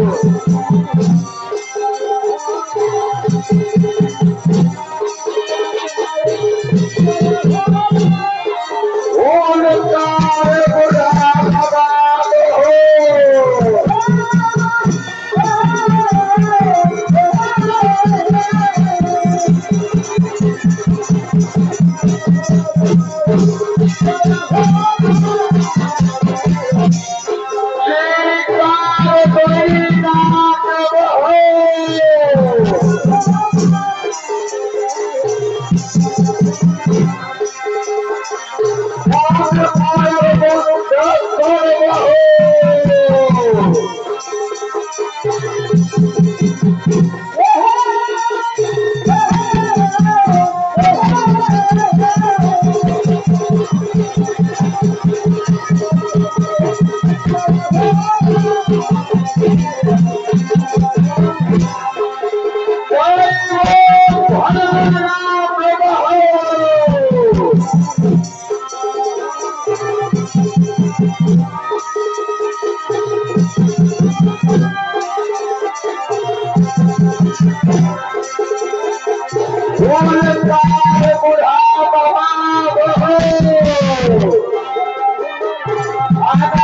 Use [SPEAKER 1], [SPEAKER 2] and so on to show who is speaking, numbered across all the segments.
[SPEAKER 1] Valeu! Thank you.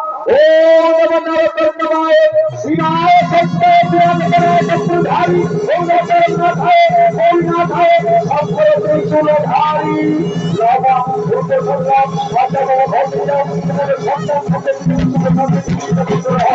[SPEAKER 2] ओम नमो नारायणाय शिवाय सत्य प्रियंकराय चक्रधारी ओम नमो नाथाय ओम नाथाय सत्य त्रिशूलधारी रामा दुर्गे सर्वा वाचव भक्तिया तुम्हारे सत्य सत्य त्रिशूलधारी
[SPEAKER 1] চলে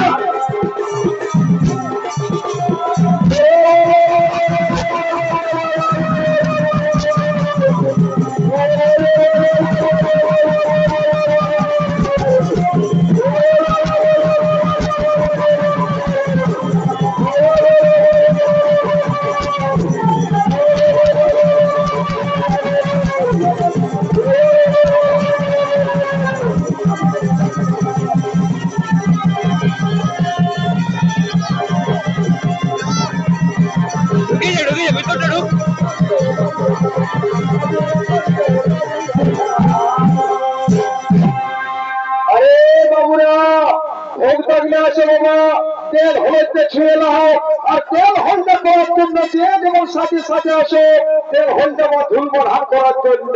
[SPEAKER 1] জল
[SPEAKER 2] তেল হলুদতে ছুঁয়ে নাও। আর তেল হলটা করার জন্য যে যেমন সাথে সাথে আসো। তেল হলটা বা ধুলবো হাত করার জন্য।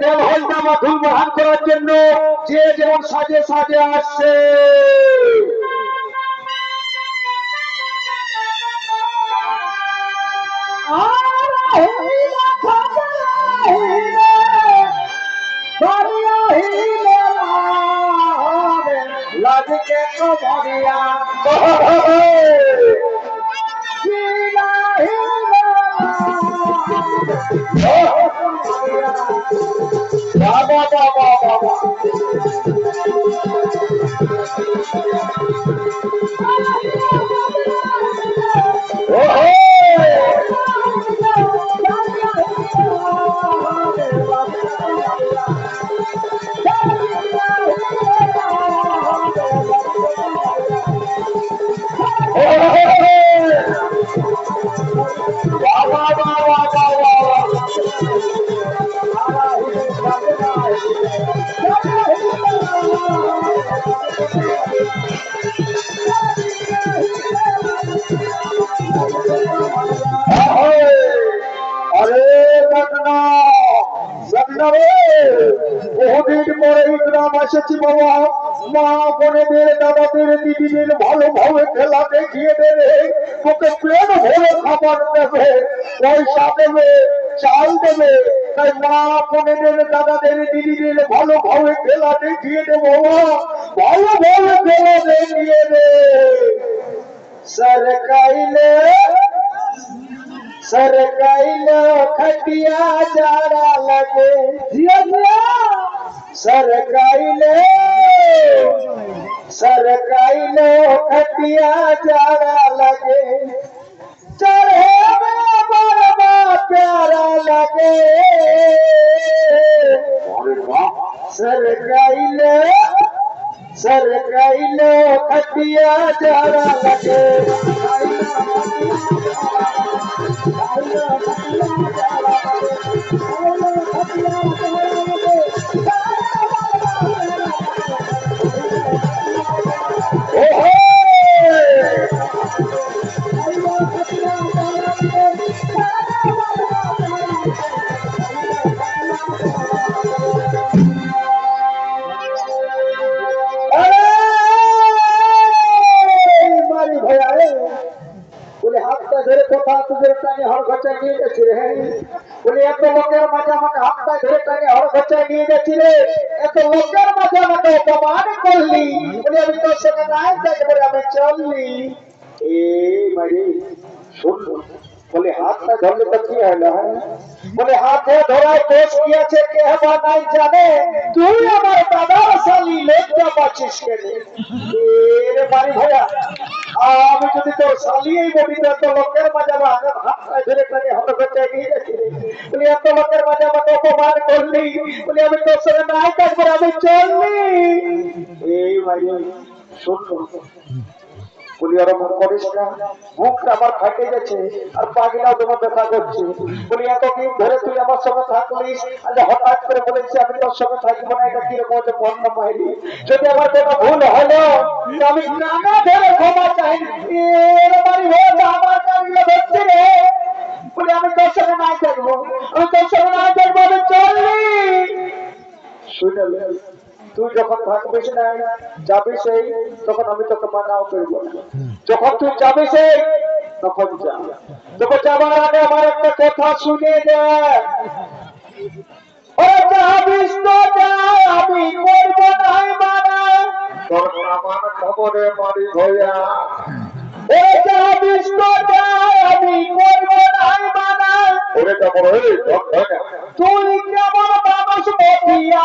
[SPEAKER 2] তেল বা করার যে যেমন সাজে সাজে আসছে।
[SPEAKER 1] লাগে তো ভরিয়া
[SPEAKER 2] বাবা বাবা বাবা বাবা বহুদিন পরে এই গ্রাম এসেছি বাবা মা বোনেদের দাদাদের দিদিদের ভালোভাবে খেলা দেখিয়ে দেবে তোকে প্রেম ভরে খাবার দেবে পয়সা দেবে, চাল দেবে তাই মা বোনেদের দাদাদের দিদিদের ভালোভাবে খেলা দেখিয়ে দেবো ভালোভাবে খেলা দেখিয়ে দে সরকাইলে सरकाइलो खटिया जाड़ा लगे सरकाइलो सरकाइलो खटिया जाड़ा लगे चढ़े में پيارا لڳي سلگائي کٽيا پيارا لڳي ধরলে তো কি হলো হ্যাঁ বলে, হাতে ধরায় দোষ কি আছে? কে বা নাই জানে? তুই আমার দাদার শালি, লজ্জা পাচ্ছিস কেন? এরে বাড়ি ভাইয়া, আমি যদি তোর শালি, এই বলিতে তো লোকের মাঝে আমার হাতটা ধরে টানে হঠাৎ করে নিয়ে গেছি রে। বলি, এত লোকের মাঝে আমাকে অপমান করলি। বলি, আমি তোর সঙ্গে নাই থাকব, আমি চললি এই ভাই শোন বলি করিস না। আমার ফাটে গেছে আর তোমার ব্যথা করছে। বলি, এতদিন ধরে তুই আমার সঙ্গে আজ হঠাৎ করে বলেছি, আমি তোর সঙ্গে থাকব না। এটা কীরকম হচ্ছে মাইরি যদি আমার কোনো ভুল হলো, আমি নানা ধরে ক্ষমা চাই। আমার কাজগুলো ধরছি রে। বলি, আমি তোর সঙ্গে নাই থাকব। আমি তোর সঙ্গে নাই থাকব, আমি চললি শুনলে? তুই যখন থাকবিস না যাবি সেই তখন আমি তোকে মানাও করব যখন তুই যাবি সেই তখন যা। তোকে যাবার আগে আমার একটা কথা শুনে দে। আমি করব নাই মানা। তোর আমার খবরে মারি ভয়া মানা। তুই কেমন মানুষ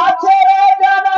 [SPEAKER 2] আছে রে জানা?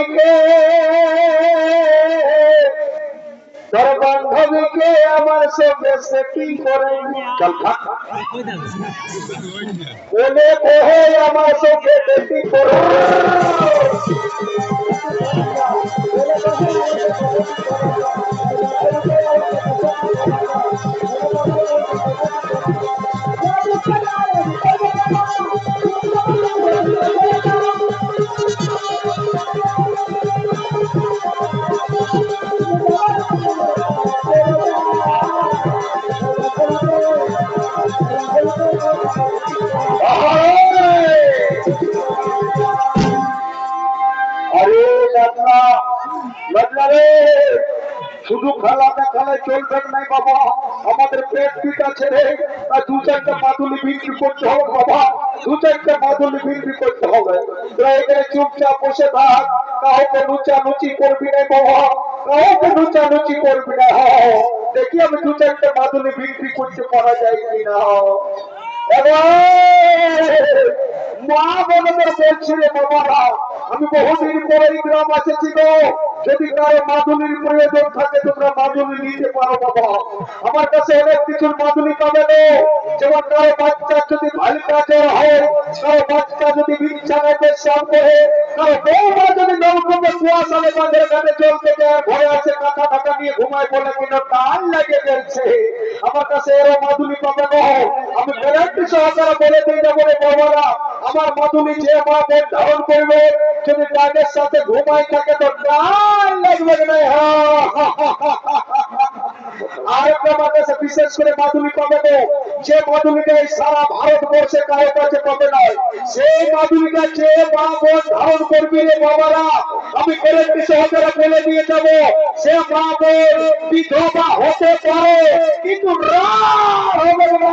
[SPEAKER 2] বান্ধবীকে তোর বান্ধবীকে আমার সঙ্গে সেটিং করে বলে কহে আমার সঙ্গে সেটিং করে। চারটা মাদুলি বিক্রি করতে হবে, বাবা। দু চারটা মাদুলি বিক্রি করতে হবে। তোরা এখানে চুপচাপ বসে থাক। কাউকে লুচা লুচি করবি না, বাবা। কাউকে লুচা লুচি করবি না, হ দেখি আমি দু চারটা মাদুলি বিক্রি করতে পারা যায় কিনা মা বোনদের বলছি বাবারা, আমি বহুদিন পরে গ্রাম এসেছি গো। যদি কারও মাদুলির প্রয়োজন থাকে, তোমরা মাদুলি নিতে পারো বাবা। আমার কাছে অনেক কিছুর মাদুলি পাবে যেমন কারও বাচ্চা যদি ভালো কাজের হয়, কারও বাচ্চা যদি বিছানায় পেশাব করে কারও বৌমা যদি নলকূপে কুয়াশালে বাঁধের কাছে চলতে যায় ভয় আছে কাঁথা টাকা নিয়ে ঘুমায় বলে কিনা টান লাগে গেছে আমার কাছে এরও মাদুলি পাবে গো। আমি গ্যারান্টি সহকারে বলে দিই না বলে বাবারা, আমার মাদুলি যে মা ধারণ করবে, যদি তাদের সাথে ঘুমাই থাকে, তো বিশেষ করে যে মাদুলিটা সারা ভারতবর্ষে কারও কাছে পাবে না সেই মাদুলিটা যে মা বোন ধারণ করবে রে বাবারা, আমি গ্যারান্টি দিয়ে যাব। সে মা বোন বিধবা হতে পারে, কিন্তু রাত হবে না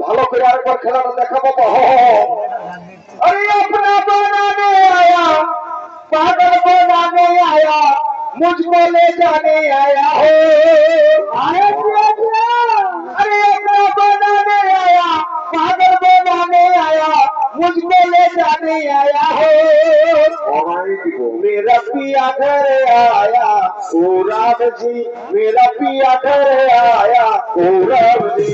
[SPEAKER 2] ভালো করে আরেকবার খেলাটা দেখাবো বাবা अरे अपना बनाने आया पागल बनाने आया मुझको ले जाने आया हो अरे अरे मुझको ले जाने आया हो। मेरा पिया घर आया। ओ जी मेरा पिया घर आया। ओ राम जी।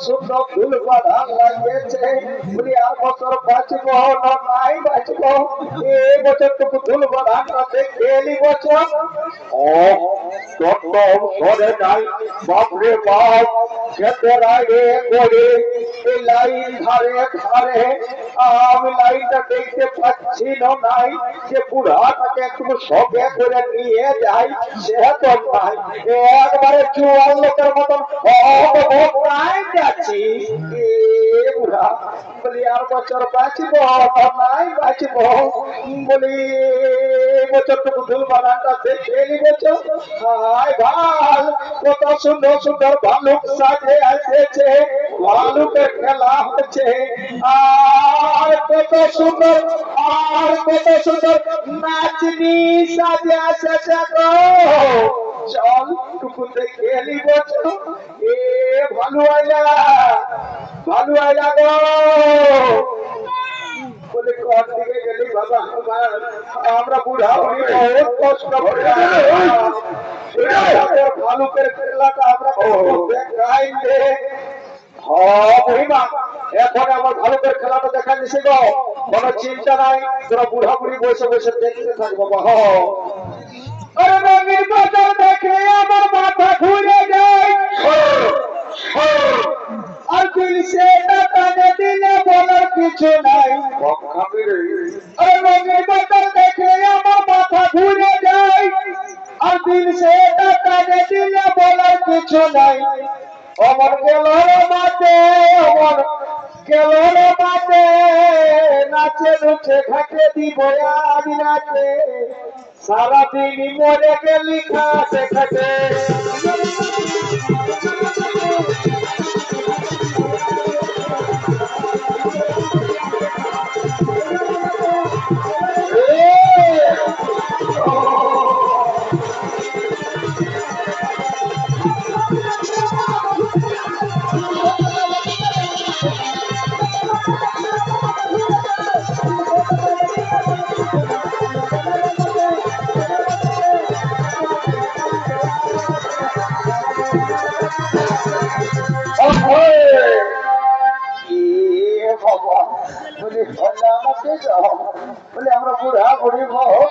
[SPEAKER 2] সুন্দর ফুল বাঁধা লাগিয়েছে। বলি, আর বছর বাঁচব না, নাই বাঁচব। এই বছর টুকু ফুল বাঁধাটা দেখে এলি বছর। নাই। নাই। সবে করে নিয়ে যাই সে তো নাই। একবারে চুয়াল লোকের মতন অবস্থায় যাচ্ছি বুড়া বলি, আর বছর বাঁচব, নাই বাঁচব। বলি, বছরটুকু ধুল বানানটা দেখে বছর হাই ভালো কত সুন্দর সুন্দর ভালুক সাজে আসেছে, ভালুকের খেলা হচ্ছে। আর কত সুন্দর, আর কত সুন্দর নাচনি সাজে আসেছে গো। চল টুকু দেখে নি বছর এ ভালু আয়া ভালু আয়া গো। বলে কোন দিকে গেলি বাবা আমার আমরা বুড়া বুড়ি বহুত কষ্ট করে ভালুকের আমরা হ্যাঁ এখন আমার ভালুকের খেলাটা দেখা দিছে গো। কোনো চিন্তা নাই তোরা বুড়া বুড়ি বসে বসে দেখতে থাকব আরে আর কিছু নাই। আর রঙের বাজার দেখে আমার মাথা ঘুরে যায়। আর দিল সে টাকানে দিলে বলার কিছু নাই। আমার গেলর মাঠে আমার গেলর মাঠে। নাচে লুচে ঘাটে দিব আজ নাচে। সারাদিন মরে গেলি খাটে খাটে বলে আমাকে যাও বলে আমরা বুড়া বুড়ি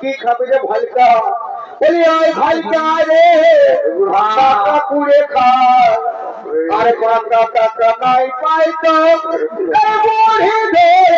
[SPEAKER 2] কি খাবে রে ভালকা বলি ওই ভালকা রে, টাকা পুড়ে খা আরে মাথা টাকা নাই, পাই তো। বুড়ি ধরে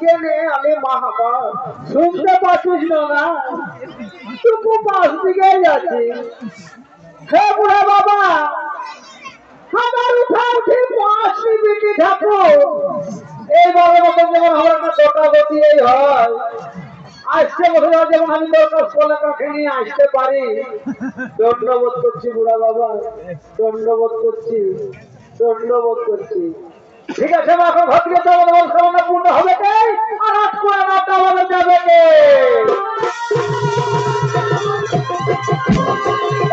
[SPEAKER 2] কেনে আমি মাহাবা শুনতে পাচ্ছিস না? টুকু পাশ দিকে যাচ্ছি হে বুড়া বাবা আমার উঠা উঠি পাঁচটি বিটি ঠাকুর এই বাবার মতো যেমন আমার একটা গোটা গতি এই হয় আসতে বসে যেমন আমি দরকার সোলা কাছে নিয়ে আসতে পারি, দণ্ডবোধ করছি বুড়া বাবা দণ্ডবোধ করছি। দণ্ডবোধ করছি ঠিক আছে, মা এখন ঘর থেকে যাব তোমার সামনে পূর্ণ হবে কে? আর আট করে নটা বলে যাবে কে?